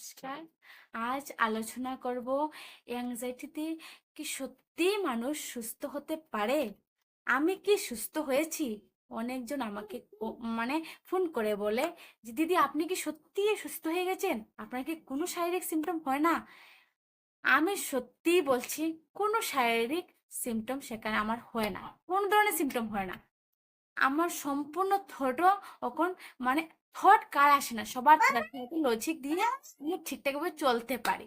নমস্কার। আজ আলোচনা করব অ্যাংজাইটিতে কি সত্যিই মানুষ সুস্থ হতে পারে? আমি কি সুস্থ হয়েছি? অনেকজন আমাকে মানে ফোন করে বলে যে, দিদি, আপনি কি সত্যিই সুস্থ হয়ে গেছেন? আপনার কি কোনো শারীরিক সিমটম হয় না? আমি সত্যিই বলছি, কোনো শারীরিক সিমটম সেখানে আমার হয় না। কোনো ধরনের সিমটম হয় না। আমার সম্পূর্ণ থটও এখন মানে থট কার আসে না সবার লজিক দিয়ে আমি ঠিকঠাকভাবে চলতে পারি।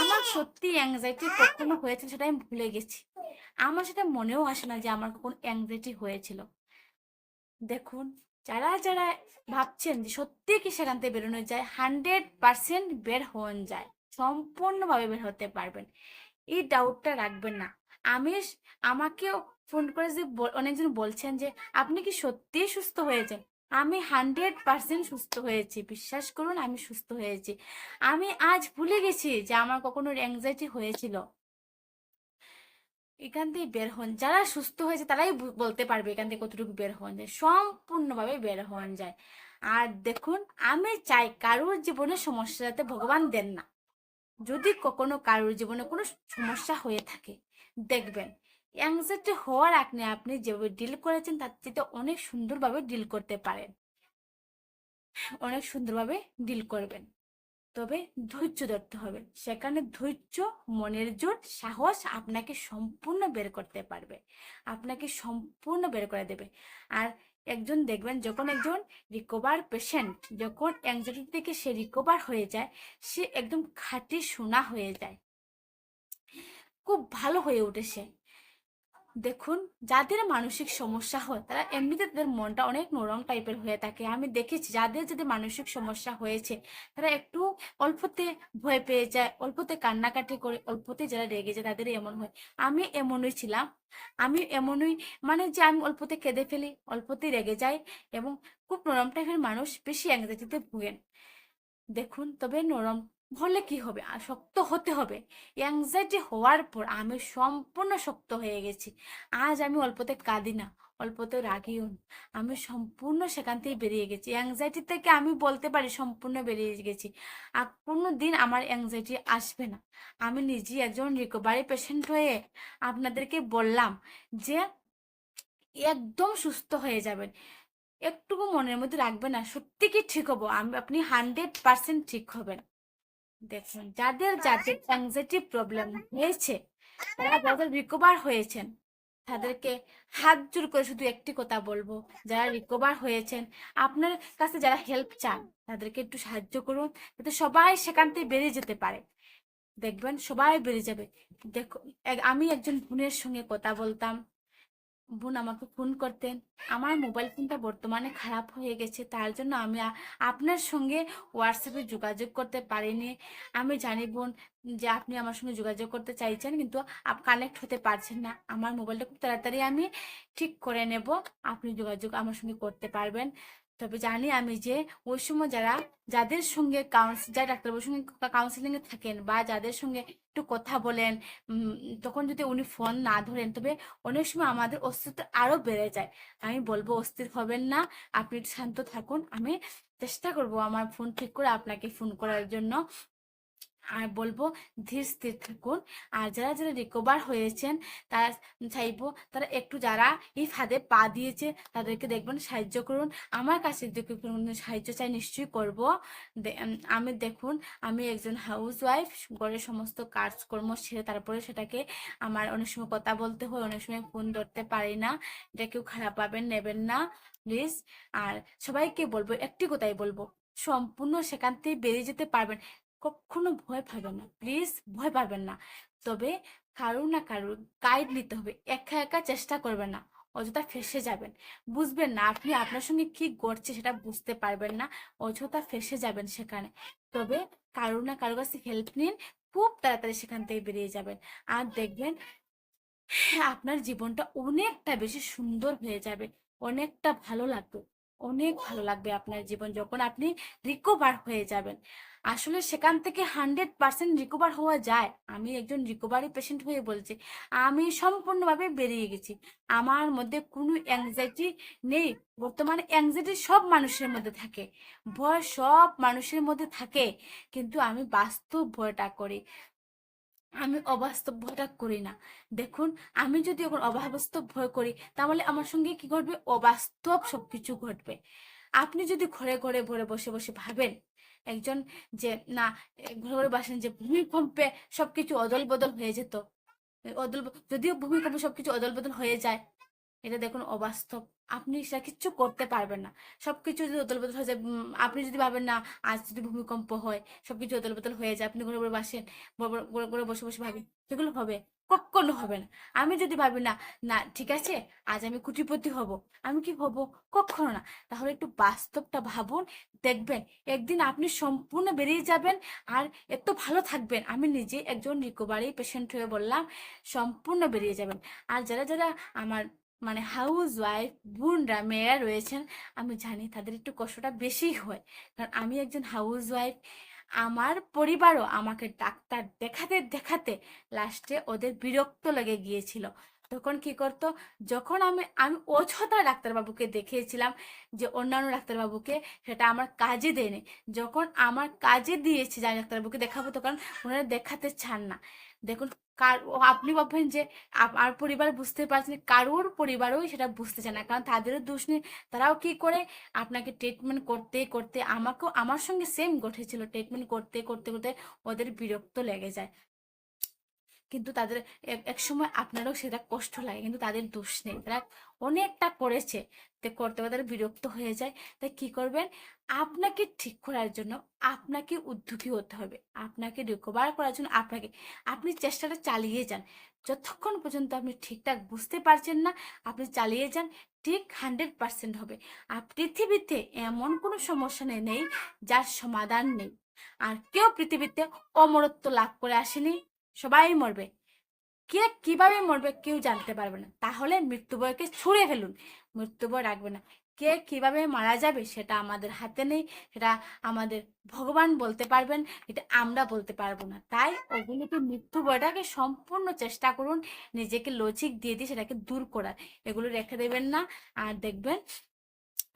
আমার সত্যি অ্যাংজাইটি কখনো হয়েছিল সেটা আমি ভুলে গেছি। আমার সেটা মনেও আসে না যে আমার কখনো অ্যাংজাইটি হয়েছিল। দেখুন যারা যারা ভাবছেন যে সত্যি কি সেখান থেকে বেরোনো যায় হান্ড্রেড পার্সেন্ট বের হন যায় সম্পূর্ণভাবে বের হতে পারবেন। এই ডাউটটা রাখবেন না। আমি আমাকেও ফোন করে যে অনেকজন বলছেন যে আপনি কি সত্যিই সুস্থ হয়েছেন আমি হান্ড্রেড পার্সেন্ট সুস্থ হয়েছি। বিশ্বাস করুন, আমি সুস্থ হয়েছি। আমি আজ ভুলে গেছি যে আমার কখনো অ্যাংজাইটি হয়েছিল। এখান থেকে বের হন। যারা সুস্থ হয়েছে তারাই বলতে পারবে এখান থেকে কতটুকু বের হন যায়। সম্পূর্ণভাবে বের হন যায়। আর দেখুন, আমি চাই কারোর জীবনে সমস্যা যাতে ভগবান দেন না। যদি কখনো কারোর জীবনে কোনো সমস্যা হয়ে থাকে, দেখবেন অ্যাংজাইটি হওয়ার আগে আপনি যেভাবে ডিল করেছেন, তার চেয়ে অনেক সুন্দরভাবে ডিল করতে পারেন। অনেক সুন্দরভাবে ডিল করবেন। তবে ধৈর্য ধরতে হবে। সেখানে ধৈর্য, মনের জোর, সাহস আপনাকে সম্পূর্ণ বের করতে পারবে। আপনাকে সম্পূর্ণ বের করে দেবে। আর একজন দেখবেন, যখন একজন রিকভার পেশেন্ট যখন অ্যাংজাইটি থেকে সে রিকভার হয়ে যায়, সে একদম খাঁটি সোনা হয়ে যায়। খুব ভালো হয়ে সে। দেখুন, যাদের মানসিক সমস্যা হয়, তারা এমনিতে তাদের মনটা অনেক নরম টাইপের হয়ে থাকে। আমি দেখেছি, যাদের যদি মানসিক সমস্যা হয়েছে, তারা একটু অল্পতে ভয় পেয়ে যায়, অল্পতে কান্নাকাটি করে, অল্পতে যারা রেগে যায়, তাদের এমন হয়। আমি এমনই ছিলাম। আমি এমনই মানে যে আমি অল্পতে কেঁদে ফেলি অল্পতে রেগে যাই এবং খুব নরম টাইপের মানুষ বেশি অ্যাংজাইটিতে ভুগেন। দেখুন, তবে নরম হলে কি হবে? শক্ত হতে হবে। অ্যাংজাইটি হওয়ার পর আমি সম্পূর্ণ শক্ত হয়ে গেছি। আজ আমি অল্পতে কাঁদি না অল্পতে রাগিও না। আমি সম্পূর্ণ সেখান থেকে বেরিয়ে গেছি। অ্যাংজাইটি থেকে আমি বলতে পারি সম্পূর্ণ বেরিয়ে গেছি। আর কোনো দিন আমার অ্যাংজাইটি আসবে না। আমি নিজেই একজন রিকভারি পেশেন্ট হয়ে আপনাদেরকে বললাম যে, একদম সুস্থ হয়ে যাবেন। একটুকু মনের মধ্যে রাখবেন না। সত্যি কি ঠিক হব? আমি, আপনি হান্ড্রেড পার্সেন্ট ঠিক হবেন। দেখুন যাদের যাদের অ্যাংজাইটি প্রবলেম হয়েছে তারা যাদের রিকভার হয়েছেন তাদেরকে হাত জোর করে শুধু একটি কথা বলব যারা রিকভার হয়েছেন আপনার কাছে যারা হেল্প চান তাদেরকে একটু সাহায্য করুন যাতে সবাই সেখান থেকে বেরিয়ে যেতে পারে। দেখবেন সবাই বেরিয়ে যাবে। দেখো আমি একজন বোনের সঙ্গে কথা বলতাম বোন আমাকে ফোন করতেন। আমার মোবাইল ফোনটা বর্তমানে খারাপ হয়ে গেছে, তার জন্য আমি আপনার সঙ্গে হোয়াটসঅ্যাপে যোগাযোগ করতে পারিনি। আমি জানি বোন যে আপনি আমার সঙ্গে যোগাযোগ করতে চাইছেন, কিন্তু আপ কানেক্ট হতে পারছেন না। আমার মোবাইলটা খুব তাড়াতাড়ি আমি ঠিক করে নেব। আপনি যোগাযোগ আমার সঙ্গে করতে পারবেন। তবে জানি আমি যে ওই সময় যারা, যাদের সঙ্গে যারা ডাক্তারবাবুর সঙ্গে কাউন্সিলিং এ থাকেন বা যাদের সঙ্গে একটু কথা বলেন তখন যদি উনি ফোন না ধরেন, তবে অনেক সময় আমাদের অস্তিত্ব আরও বেড়ে যায়। আমি বলব, অস্থির হবেন না, আপনি শান্ত থাকুন। আমি চেষ্টা করব আমার ফোন ঠিক করে আপনাকে ফোন করার জন্য। আর বলব ধীর স্থির থাকুন। আর যারা যারা রিকভার হয়েছেন, তারা চাইব তারা একটু যারা এই ফাঁদে পা দিয়েছে, তাদেরকে দেখবেন সাহায্য করুন। আমার কাছে সাহায্য চাই নিশ্চয়ই করব। আমি দেখুন, আমি একজন হাউস ওয়াইফ ঘরের সমস্ত কাজকর্ম সেরে তারপরে সেটাকে আমার অনেক সময় কথা বলতে হয়, অনেক সময় ফোন ধরতে পারি না। এটা কেউ খারাপ পাবেন নেবেন না প্লিজ আর সবাইকে বলব, একটি কথাই বলব, সম্পূর্ণ সেখান থেকে বেরিয়ে যেতে পারবেন। কখনো ভয় পাবেন না। প্লিজ ভয় পাবেন না। তবে কারুর না কারুর গাইড নিতে হবে। একা একা চেষ্টা করবেন না। অযথা ফেসে যাবেন। বুঝবেন না আপনি আপনার সঙ্গে কি ঘটছে সেটা বুঝতে পারবেন না। অযথা ফেসে যাবেন সেখানে। তবে কারুর না কারোর কাছে হেল্প নিন। খুব তাড়াতাড়ি সেখান থেকে বেরিয়ে যাবেন। আর দেখবেন আপনার জীবনটা অনেকটা বেশি সুন্দর হয়ে যাবে। অনেকটা ভালো লাগবে। অনেক ভালো লাগবে আপনার জীবন যখন আপনি রিকভার হয়ে যাবেন। আসলে সেখান থেকে হান্ড্রেড পার্সেন্ট রিকভার হওয়া যায়। আমি একজন রিকভারি পেশেন্ট হয়ে বলছি। আমি সম্পূর্ণভাবে বেরিয়ে গেছি। আমার মধ্যে কোনো অ্যাংজাইটি নেই। বর্তমানে অ্যাংজাইটি সব মানুষের মধ্যে থাকে। ভয় সব মানুষের মধ্যে থাকে। কিন্তু আমি বাস্তব ভয়টা করি। আমি অবাস্তব ভয়টা করি না। দেখুন, আমি যদি এখন অবাস্তব ভয় করি, তাহলে আমার সঙ্গে কি ঘটবে? অবাস্তব সবকিছু ঘটবে। আপনি যদি ঘরে ঘরে ভরে বসে বসে ভাবেন, একজন যে, না, ঘরে ঘরে বাসেন যে, ভূমিকম্পে সবকিছু অদল বদল হয়ে যেত। অদল, যদিও ভূমিকম্পে সবকিছু অদল বদল হয়ে যায়, এটা দেখুন অবাস্তব। আপনি সেটা কিচ্ছু করতে পারবেন না। সবকিছু যদি অদল বদল হয়ে যায় আপনি যদি ভাবেন না, আজ যদি ভূমিকম্প হয়, সবকিছু অদল বদল হয়ে যায়, আপনি ঘরে ঘরে বাসেন করে বসে বসে ভাবি সেগুলো হবে, কখনো হবে না। আমি যদি ভাবি না না, ঠিক আছে, আজ আমি কুটিপতি হব, আমি কি হব? কখনো না। তাহলে একটু বাস্তবটা ভাবুন, দেখবেন, একদিন আপনি সম্পূর্ণ বেরিয়ে যাবেন আর এত ভালো থাকবেন। আমি নিজে একজন রিকোভারি পেশেন্ট হয়ে বললাম, সম্পূর্ণ বেরিয়ে যাবেন। আর যারা যারা আমার মানে হাউস ওয়াইফ বোনরা, মেয়েরা রয়েছেন, আমি জানি তাদের একটু কষ্টটা বেশি হয়। কারণ আমি একজন হাউস ওয়াইফ আমার পরিবারও আমাকে ডাক্তার দেখাতে দেখাতে লাস্টে ওদের বিরক্ত লেগে গিয়েছিল। তখন কি করতো, যখন আমি আমি অযথা ডাক্তারবাবুকে দেখিয়েছিলাম যে অন্যান্য ডাক্তারবাবুকে, সেটা আমার কাজে দেয়নি। যখন আমার কাজে দিয়েছি যাই ডাক্তারবাবুকে দেখাবো, তখন ওনারা দেখাতে চান না। দেখুন কার আপনি ভাববেন যে আর পরিবার বুঝতে পারছেন কারোর পরিবারও সেটা বুঝতে চায় না, কারণ তাদেরও দোষ নেই। তারাও কি করে আপনাকে ট্রিটমেন্ট করতে করতে আমাকেও, আমার সঙ্গে সেম ঘটেছিল ট্রিটমেন্ট করতে করতে করতে ওদের বিরক্ত লেগে যায়। কিন্তু তাদের এক- সময় আপনারও সেটা কষ্ট লাগে, কিন্তু তাদের দোষ নেই। তারা অনেকটা করেছে, তে করতে তারা বিরক্ত হয়ে যায়। তাই কি করবেন? আপনাকে ঠিক করার জন্য আপনাকে উদ্যোগী হতে হবে। আপনাকে রিকভার করার জন্য আপনাকে, আপনি চেষ্টাটা চালিয়ে যান। যতক্ষণ পর্যন্ত আপনি ঠিকঠাক বুঝতে পারছেন না, আপনি চালিয়ে যান, ঠিক হান্ড্রেড পার্সেন্ট হবে। আর পৃথিবীতে এমন কোনো সমস্যা নেই যার সমাধান নেই। আর কেউ পৃথিবীতে অমরত্ব লাভ করে আসেনি। সবাই মরবে। কে কীভাবে মরবে কেউ জানতে পারবে না। তাহলে মৃত্যুবয়কে ছুঁড়ে ফেলুন। মৃত্যুবয় রাখবে না। কে কীভাবে মারা যাবে সেটা আমাদের হাতে নেই। সেটা আমাদের ভগবান বলতে পারবেন, এটা আমরা বলতে পারব না। তাই ওগুলোকে, মৃত্যুবয়টাকে সম্পূর্ণ চেষ্টা করুন। নিজেকে লজিক দিয়ে দিয়ে সেটাকে দূর করার। এগুলো রেখে দেবেন না। আর দেখবেন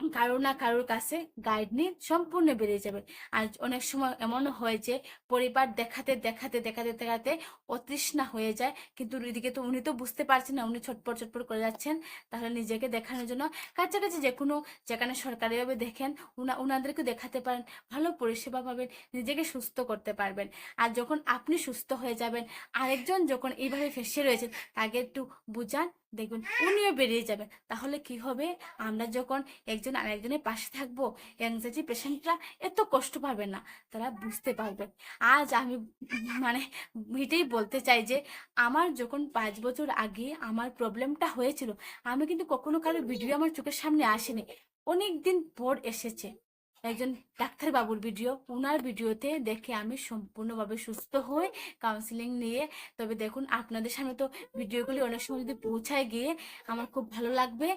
কারও না কারোর কাছে গাইড নিয়ে সম্পূর্ণ বেরিয়ে যাবে। আর অনেক সময় এমন হয় যে, পরিবার দেখাতে দেখাতে দেখাতে দেখাতে অতৃষ্ণা হয়ে যায়। কিন্তু এদিকে তো উনি তো বুঝতে পারছেন না, উনি ছটপট ছটপট করে যাচ্ছেন। তাহলে নিজেকে দেখানোর জন্য কাছাকাছি যে কোনো, যেখানে সরকারিভাবে দেখেন, উনা উনাদেরকে দেখাতে পারেন। ভালো পরিষেবা পাবেন, নিজেকে সুস্থ করতে পারবেন। আর যখন আপনি সুস্থ হয়ে যাবেন, আরেকজন যখন এইভাবে ফেসে রয়েছেন, তাকে একটু বুঝান। দেখবেন উনিও বেরিয়ে যাবেন। তাহলে কি হবে? আমরা যখন একজন আরেকজনের পাশে থাকব অ্যাংজাইটি পেশেন্টরা এত কষ্ট পাবে না, তারা বুঝতে পারবে। আজ আমি মানে এটাই বলতে চাই যে, আমার যখন পাঁচ বছর আগে আমার প্রবলেমটা হয়েছিল, আমি কিন্তু কখনো কারও ভিডিও আমার চোখের সামনে আসেনি। অনেক দিন পর এসেছে। একজন ডাক্তার বাবুর ভিডিও। ওনার ভিডিওতে দেখে আমি সম্পূর্ণভাবে সুস্থ হই কাউন্সিলিং নিয়ে। তবে দেখুন, আপনাদের সামনে তো ভিডিওগুলি অনেক সময় যদি পৌঁছায় গিয়ে আমার খুব ভালো লাগবে।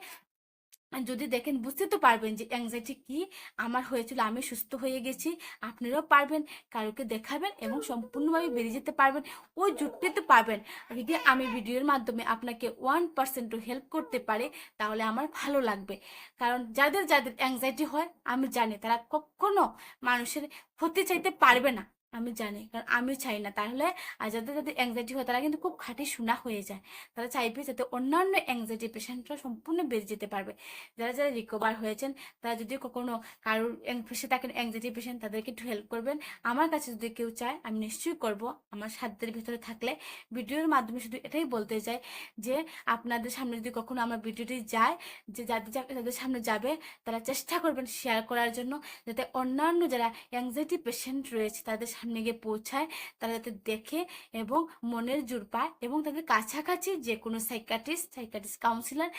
যদি দেখেন বুঝতে তো পারবেন যে অ্যাংজাইটি কি, আমার হয়েছিল, আমি সুস্থ হয়ে গেছি, আপনারাও পারবেন, কারোকে দেখাবেন এবং সম্পূর্ণভাবে বেরিয়ে যেতে পারবেন। ওই জুটতে তো পারবেন যদি আমি ভিডিওর মাধ্যমে আপনাকে ওয়ান পার্সেন্টও হেল্প করতে পারে, তাহলে আমার ভালো লাগবে। কারণ যাদের যাদের অ্যাংজাইটি হয়, আমি জানি তারা কখনো মানুষের ক্ষতি চাইতে পারবে না। আমি জানি। কারণ আমি চাই না। তাহলে আর যাদের যাদের অ্যাংজাইটি হয়, তারা কিন্তু খুব খাঁটি শোনা হয়ে যায়। তারা চাইবে যাতে অন্যান্য অ্যাংজাইটি পেশেন্টরা সম্পূর্ণ বেরিয়ে যেতে পারবে। যারা যারা রিকভার হয়েছেন, তারা যদি কখনো কারোর ফেসে থাকেন অ্যাংজাইটি পেশেন্ট তাদেরকে একটু হেল্প করবেন। আমার কাছে যদি কেউ চায়, আমি নিশ্চয়ই করব। আমার সাধ্যের ভিতরে থাকলে ভিডিওর মাধ্যমে শুধু এটাই বলতে চাই যে, আপনাদের সামনে যদি কখনো আমার ভিডিওটি যায়, যে যাদের যাদের সামনে যাবে, তারা চেষ্টা করবেন শেয়ার করার জন্য, যাতে অন্যান্য যারা অ্যাংজাইটি পেশেন্ট রয়েছে, তাদের গিয়ে পৌঁছায়, তারা যাতে দেখে এবং মনের জোর পায় এবং তাদের কাছাকাছি যে কোনো সাইকাটিস্ট সাইকাটিস্ট কাউন্সিলর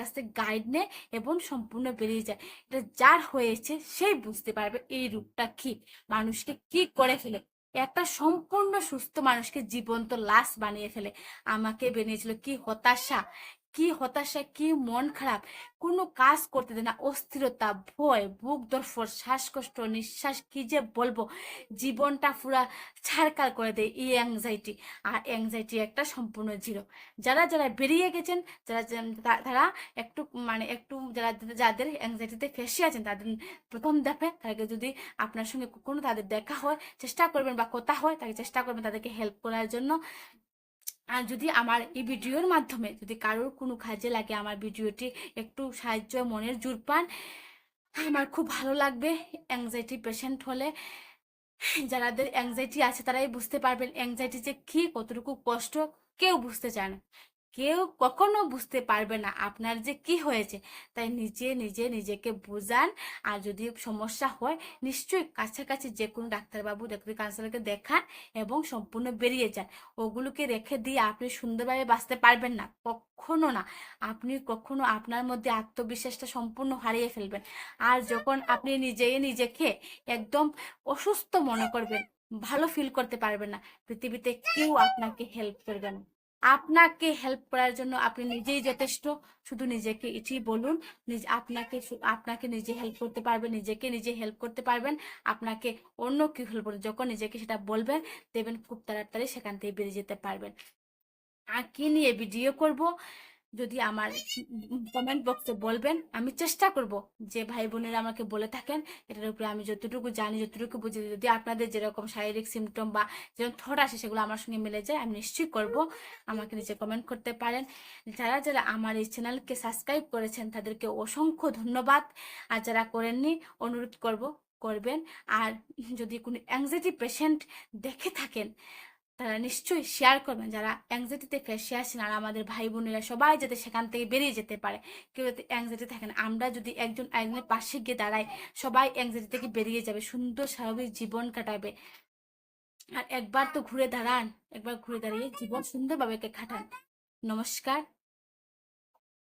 কাছ থেকে গাইড নেয় এবং সম্পূর্ণ বেরিয়ে যায়। এটা যার হয়েছে সেই বুঝতে পারবে এই রূপটা কি, মানুষকে কি করে ফেলে। একটা সম্পূর্ণ সুস্থ মানুষকে জীবন্ত লাশ বানিয়ে ফেলে। আমাকে বানিয়েছিল কি হতাশা কি হতাশা, কি মন খারাপ, কোনো কাজ করতে দেয় না। অস্থিরতা, ভয়, বুক দরফর, শ্বাসকষ্ট, নিঃশ্বাস কি যে বলব? জীবনটা পুরা ছাড়কার করে দেয় এই অ্যাংজাইটি আর অ্যাংজাইটি একটা সম্পূর্ণ জিরো যারা যারা বেরিয়ে গেছেন, যারা তারা একটু মানে একটু যারা, যাদের অ্যাংজাইটিতে ফেসে আছেন, তাদের প্রথম দেখে তাদেরকে যদি আপনার সঙ্গে কোনো তাদের দেখা হয়, চেষ্টা করবেন বা কথা হয়, তাকে চেষ্টা করবেন তাদেরকে হেল্প করার জন্য। আর যদি আমার এই ভিডিওর মাধ্যমে যদি কারোর কোনো কাজে লাগে, আমার ভিডিওটি একটু সাহায্য মনের জোর পান, আমার খুব ভালো লাগবে অ্যাংজাইটি পেশেন্ট হলে। যারাদের অ্যাংজাইটি আছে তারাই বুঝতে পারবেন অ্যাংজাইটি যে কী, কতটুকু কষ্ট, কেউ বুঝতে চায় না। কেউ কখনো বুঝতে পারবে না আপনার যে কি হয়েছে। তাই নিজে নিজে, নিজেকে বোঝান। আর যদি সমস্যা হয়, নিশ্চয়ই কাছাকাছি যে কোনো ডাক্তারবাবু, ডাক্তার কাউন্সিলরকে দেখান এবং সম্পূর্ণ বেরিয়ে যান। ওগুলোকে রেখে দিয়ে আপনি সুন্দরভাবে বাঁচতে পারবেন না, কখনো না। আপনি কখনো আপনার মধ্যে আত্মবিশ্বাসটা সম্পূর্ণ হারিয়ে ফেলবেন। আর যখন আপনি নিজেই নিজেকে একদম অসুস্থ মনে করবেন, ভালো ফিল করতে পারবেন না, পৃথিবীতে কেউ আপনাকে হেল্প করবে না। আপনাকে হেল্প করার জন্য আপনি নিজেই যথেষ্ট। শুধু নিজেকে এটি বলুন আপনাকে আপনাকে নিজে হেল্প করতে পারবেন, নিজেকে নিজে হেল্প করতে পারবেন, আপনাকে অন্য কি হেল্প করবে, যখন নিজেকে সেটা বলবেন দেবেন খুব তাড়াতাড়ি সেখান থেকে বেরিয়ে যেতে পারবেন। আর কি নিয়ে ভিডিও করব। যদি আমার কমেন্ট বক্সে বলবেন, আমি চেষ্টা করব যে ভাই বোনেরা আমাকে বলে থাকেন, এটার উপরে আমি যতটুকু জানি, যতটুকু বুঝি, যদি আপনাদের যেরকম শারীরিক সিমটম বা যেরকম থট আসে, সেগুলো আমার সঙ্গে মিলে যায়, আমি নিশ্চয়ই করব। আমাকে নিচে কমেন্ট করতে পারেন। যারা যারা আমার এই চ্যানেলকে সাবস্ক্রাইব করেছেন, তাদেরকে অসংখ্য ধন্যবাদ। আর যারা করেননি, অনুরোধ করব, করবেন। আর যদি কোনো অ্যাংজাইটি পেশেন্ট দেখে থাকেন তারা নিশ্চয়ই শেয়ার করবেন। যারা অ্যাংজাইটিতে ফেসে আসেন আর আমাদের ভাই বোনেরা সবাই যাতে সেখান থেকে বেরিয়ে যেতে পারে। কেউ যাতে অ্যাংজাইটি থাকেন, আমরা যদি একজন একজনের পাশে গিয়ে দাঁড়াই, সবাই অ্যাংজাইটি থেকে বেরিয়ে যাবে, সুন্দর স্বাভাবিক জীবন কাটাবে। আর একবার তো ঘুরে দাঁড়ান, একবার ঘুরে দাঁড়িয়ে জীবন সুন্দরভাবে কাটান। নমস্কার।